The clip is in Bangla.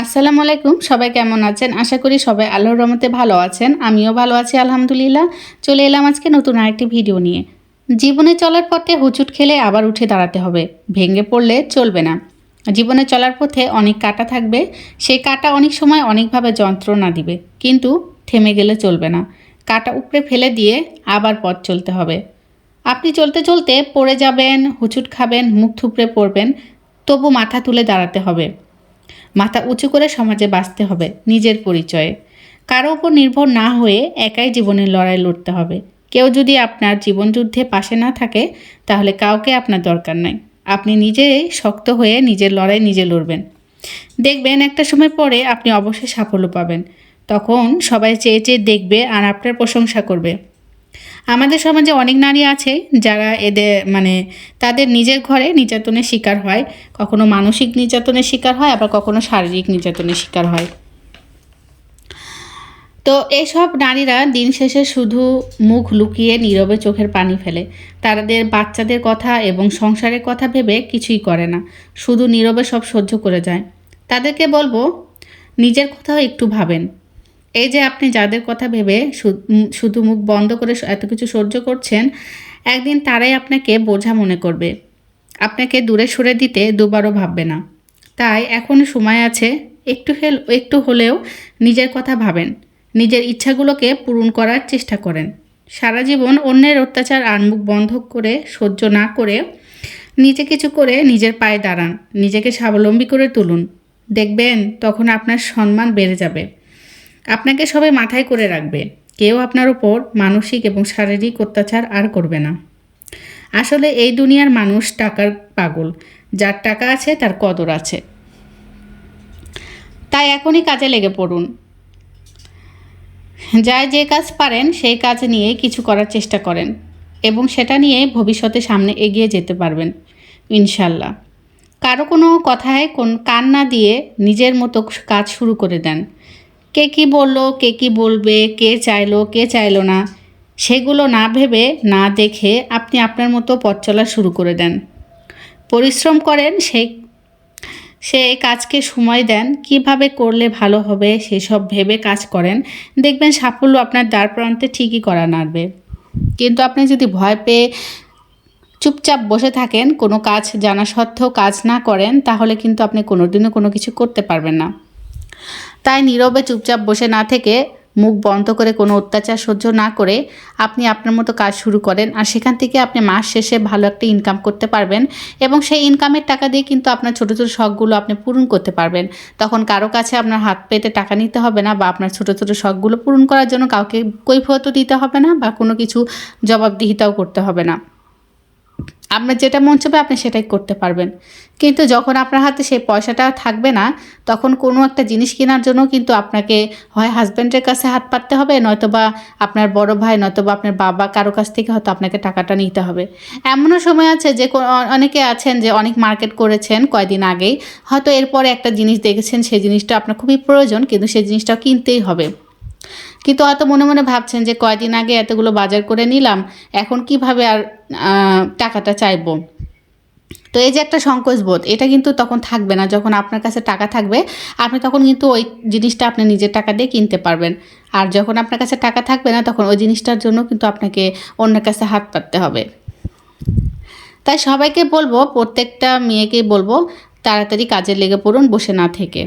আসসালামু আলাইকুম, সবাই কেমন আছেন? আশা করি সবাই আল্লাহর রহমতে ভালো আছেন। আমিও ভালো আছি, আলহামদুলিল্লাহ। চলে এলাম আজকে নতুন আরেকটি ভিডিও নিয়ে। জীবনে চলার পথে হুচুট খেলে আবার উঠে দাঁড়াতে হবে। ভেঙে পড়লে চলবে না। জীবনে চলার পথে অনেক কাটা থাকবে। সেই কাটা অনেক সময় অনেকভাবে যন্ত্রণা দিবে। কিন্তু থেমে গেলে চলবে না। কাটা উপড়ে ফেলে দিয়ে আবার পথ চলতে হবে। আপনি চলতে চলতে পড়ে যাবেন, হুচুট খাবেন, মুখ থুপড়ে পড়বেন, তবু মাথা তুলে দাঁড়াতে হবে। মাথা উঁচু করে সমাজে বাঁচতে হবে, নিজের পরিচয়ে। কারও উপর নির্ভর না হয়ে একাই জীবনের লড়াই লড়তে হবে। কেউ যদি আপনার জীবনযুদ্ধে পাশে না থাকে, তাহলে কাউকে আপনার দরকার নাই। আপনি নিজেই শক্ত হয়ে নিজের লড়াই নিজে লড়বেন। দেখবেন একটা সময় পরে আপনি অবশ্যই সাফল্য পাবেন। তখন সবাই চেয়ে চেয়ে দেখবে আর আপনার প্রশংসা করবে। আমাদের সমাজে অনেক নারী আছে যারা এদের মানে তাদের নিজের ঘরে নির্যাতনের শিকার হয়। কখনো মানসিক নির্যাতনের শিকার হয়, আবার কখনো শারীরিক নির্যাতনের শিকার হয়। তো এইসব নারীরা দিন শেষে শুধু মুখ লুকিয়ে নীরবে চোখের পানি ফেলে। তাদের বাচ্চাদের কথা এবং সংসারের কথা ভেবে কিছুই করে না। শুধু নীরবে সব সহ্য করে যায়। তাদেরকে বলব, নিজের কথাও একটু ভাবেন। এই যে আপনি যাদের কথা ভেবে শুধু মুখ বন্ধ করে এত কিছু সহ্য করছেন, একদিন তারাই আপনাকে বোঝা মনে করবে। আপনাকে দূরে সরে দিতে দুবারও ভাববে না। তাই এখনও সময় আছে, একটু হেল একটু হলেও নিজের কথা ভাবেন। নিজের ইচ্ছাগুলোকে পূরণ করার চেষ্টা করেন। সারা জীবন অন্যের অত্যাচার আর মুখ বন্ধ করে সহ্য না করে নিজে কিছু করে নিজের পায়ে দাঁড়ান। নিজেকে স্বাবলম্বী করে তুলুন। দেখবেন তখন আপনার সম্মান বেড়ে যাবে। আপনাকে সবাই মাথায় করে রাখবে। কেউ আপনার ওপর মানসিক এবং শারীরিক অত্যাচার আর করবে না। আসলে এই দুনিয়ার মানুষ টাকার পাগল। যার টাকা আছে, তার কদর আছে। তাই এখনই কাজে লেগে পড়ুন। যা যে কাজ পারেন, সেই কাজ নিয়ে কিছু করার চেষ্টা করেন এবং সেটা নিয়ে ভবিষ্যতে সামনে এগিয়ে যেতে পারবেন, ইনশাল্লাহ। কারও কোনো কথায় কোন কান না দিয়ে নিজের মতো কাজ শুরু করে দেন। কে কি বলল, কে কি বলবে, কে চাইলো কে চাইলো না, সেগুলো না ভেবে, না দেখে আপনি আপনার মতো পথ চলা শুরু করে দেন। পরিশ্রম করেন সেই সে কাজকে সময় দেন, কীভাবে করলে ভালো হবে সেসব ভেবে কাজ করেন। দেখবেন সাফল্য আপনার দ্বার প্রান্তে ঠিকই করা নাড়বে। কিন্তু আপনি যদি ভয় পেয়ে চুপচাপ বসে থাকেন, কোনো কাজ জানা সত্ত্বেও কাজ না করেন, তাহলে কিন্তু আপনি কোনোদিনও কোনো কিছু করতে পারবেন না। তাই নীরবে চুপচাপ বসে না থেকে মুখ বন্ধ করে কোনো অত্যাচার সহ্য না করে আপনি আপনার মতো কাজ শুরু করেন। আর সেখান থেকে আপনি মাস শেষে ভালো একটা ইনকাম করতে পারবেন এবং সেই ইনকামের টাকা দিয়ে কিন্তু আপনার ছোটো ছোটো শখগুলো আপনি পূরণ করতে পারবেন। তখন কারও কাছে আপনার হাত পেতে টাকা নিতে হবে না বা আপনার ছোটো ছোটো শখগুলো পূরণ করার জন্য কাউকে কৈফত দিতে হবে না বা কোনো কিছু জবাবদিহিতাও করতে হবে না। আপনার যেটা মন চাবে আপনি সেটাই করতে পারবেন। কিন্তু যখন আপনার হাতে সেই পয়সাটা থাকবে না, তখন কোনো একটা জিনিস কেনার জন্য কিন্তু আপনাকে হয় হাজব্যান্ডের কাছে হাত পাততে হবে, নয়তোবা আপনার বড় ভাই, নয়তোবা আপনার বাবা কারও কাছ থেকে হয়তো আপনাকে টাকাটা নিতে হবে। এমনও সময় আছে যে অনেকে আছেন যে অনেক মার্কেট করেছেন কয়দিন আগেই, হয়তো এরপরে একটা জিনিস দেখেছেন, সেই জিনিসটা আপনার খুবই প্রয়োজন, কিন্তু সেই জিনিসটা কিনতেই হবে। কিন্তু হয়তো মনে মনে ভাবছেন যে কয়দিন আগে এতগুলো বাজার করে নিলাম, এখন কীভাবে আর টাকাটা চাইব? তো এই যে একটা সংকোচ বোধ এটা কিন্তু তখন থাকবে না। যখন আপনার কাছে টাকা থাকবে, আপনি তখন কিন্তু ওই জিনিসটা আপনি নিজের টাকা দিয়ে কিনতে পারবেন। আর যখন আপনার কাছে টাকা থাকবে না, তখন ওই জিনিসটার জন্য কিন্তু আপনাকে অন্যের কাছে হাত পাততে হবে। তাই সবাইকে বলব, প্রত্যেকটা মেয়েকেই বলব, তাড়াতাড়ি কাজে লেগে পড়ুন, বসে না থেকে।